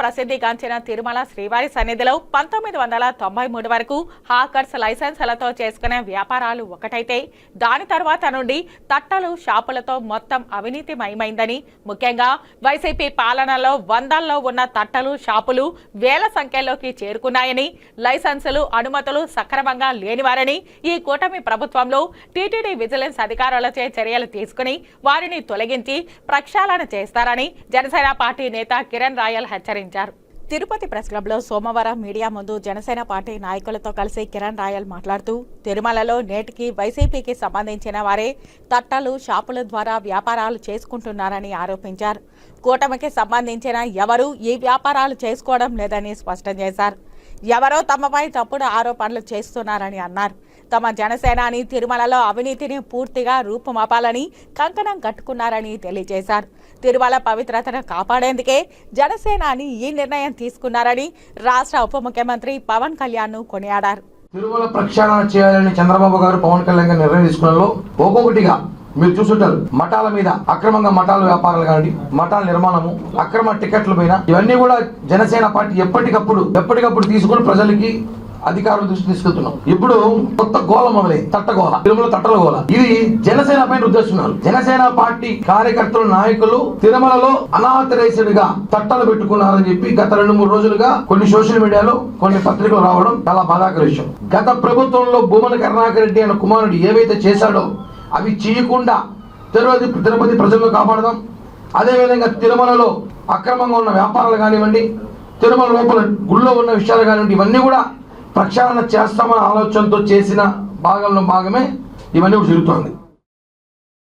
ప్రసిద్ధిగాంచిన తిరుమల శ్రీవారి సన్నిధిలో పంతొమ్మిది వందల తొంభై మూడు వరకు హాకర్స్ లైసెన్సులతో చేసుకునే వ్యాపారాలు ఒకటైతే. దాని తర్వాత నుండి తట్టలు షాపులతో మొత్తం అవినీతిమయమైందని ముఖ్యంగా వైసీపీ పాలనలో వందల్లో ఉన్న తట్టలు షాపులు వేల సంఖ్యలోకి చేరుకున్నాయని లైసెన్సులు అనుమతులు సక్రమంగా లేనివారని ఈ కూటమి ప్రభుత్వంలో టీటీడీ విజిలెన్స్ అధికారులచే చర్యలు తీసుకుని వారిని తొలగించి ప్రక్షాళన చేస్తారని జనసేన పార్టీ నేత కిరణ్ రాయల్ హెచ్చరించారు. తిరుపతి ప్రెస్ క్లబ్లో సోమవారం మీడియా ముందు జనసేన పార్టీ నాయకులతో కలిసి కిరణ్ రాయల్ మాట్లాడుతూ తిరుమలలో నేటికి వైసీపీకి సంబంధించిన వారే తట్టలు షాపుల ద్వారా వ్యాపారాలు చేసుకుంటున్నారని ఆరోపించారు. కూటమికి సంబంధించిన ఎవరూ ఈ వ్యాపారాలు చేసుకోవడం లేదని స్పష్టం చేశారు. ఎవరో తమపై తప్పుడు ఆరోపణలు చేస్తున్నారని అన్నారు. తమ జనసేనాని తిరుమలలో అవినీతిని పూర్తిగా రూపుమాపాలని కంకణం కట్టుకున్నారని తెలియజేశారు. తిరుమల పవిత్రతను కాపాడేందుకే జనసేనాని ఈ నిర్ణయం తీసుకున్నారని రాష్ట్ర ఉప ముఖ్యమంత్రి పవన్ కళ్యాణ్ కొనియాడారు. తిరుమల ప్రక్షాళన చేయాలని చంద్రబాబు గారు పవన్ కళ్యాణ్ గారు నిర్ణయం తీసుకున్నలో ఒక్కొక్కటిగా మీరు చూసుంటారు మఠాల మీద అక్రమంగా మఠాల వ్యాపారాలు కానీ మఠాల నిర్మాణము అక్రమ టికెట్ల పైన ఇవన్నీ కూడా జనసేన పార్టీ ఎప్పటికప్పుడు ఎప్పటికప్పుడు తీసుకుని ప్రజలకి అధికారుల దృష్టి తీసుకెళ్తున్నాం. ఇప్పుడు కొత్త గోల మొదలై తట్టగోళ తిరుమల తట్టల గోళ ఇది జనసేన పైన ఉద్దేశిస్తున్నారు జనసేన పార్టీ కార్యకర్తల నాయకులు తిరుమలలో అనాథరేసుడిగా తట్టలు పెట్టుకున్నారని చెప్పి గత రెండు మూడు రోజులుగా కొన్ని సోషల్ మీడియాలో కొన్ని పత్రికలు రావడం చాలా బాధాకర విషయం. గత ప్రభుత్వంలో భూమన కరుణాకర్ రెడ్డి అనే కుమారుడు ఏవైతే చేశాడో అవి చేయకుండా తిరుపతి తిరుపతి ప్రజలను కాపాడదాం. అదేవిధంగా తిరుమలలో అక్రమంగా ఉన్న వ్యాపారాలు కానివ్వండి తిరుమల లోపల గుళ్ళో ఉన్న విషయాలు కానివ్వండి ఇవన్నీ కూడా ప్రక్షాళన చేస్తామన్న ఆలోచనతో చేసిన భాగంలో భాగమే ఇవన్నీ కూడా జరుగుతోంది.